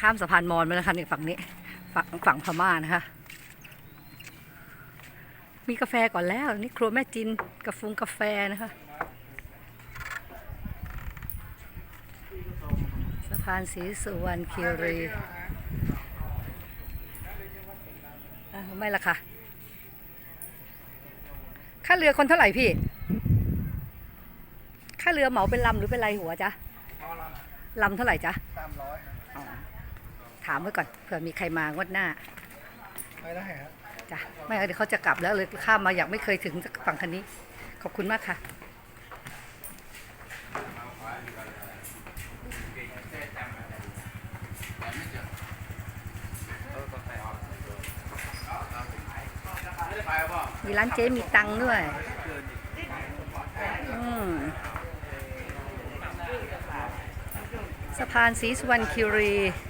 ข้ามสะพานมอญมาแล้วค่ะนี่ฝั่งนี้ฝั่งฝั่งพม่านะคะ มีกาแฟก่อนแล้ว นี่ครัวแม่จินกาแฟกาแฟนะคะสะพานศรีสุวรรณคีรีไม่ละค่ะ ค่าเรือคนเท่าไหร่พี่ ค่าเรือเหมาเป็นลำหรือเป็นไรหัวจ๊ะลำเท่าไหร่จ๊ะสามร้อยามไว้ก่อนเผื่อมีใครมางวดหน้าไม่ได้ฮะจ้ะไม่งั้นเดี๋ยวเขาจะกลับแล้วเลยข้ามมาอยากไม่เคยถึงฝั่งคันนี้ ขอบคุณมากค่ะมีร้านเจ๊มีตังค์ด้วยอืมสะพานศรีสุวรรณคิรีโอเคค่ะ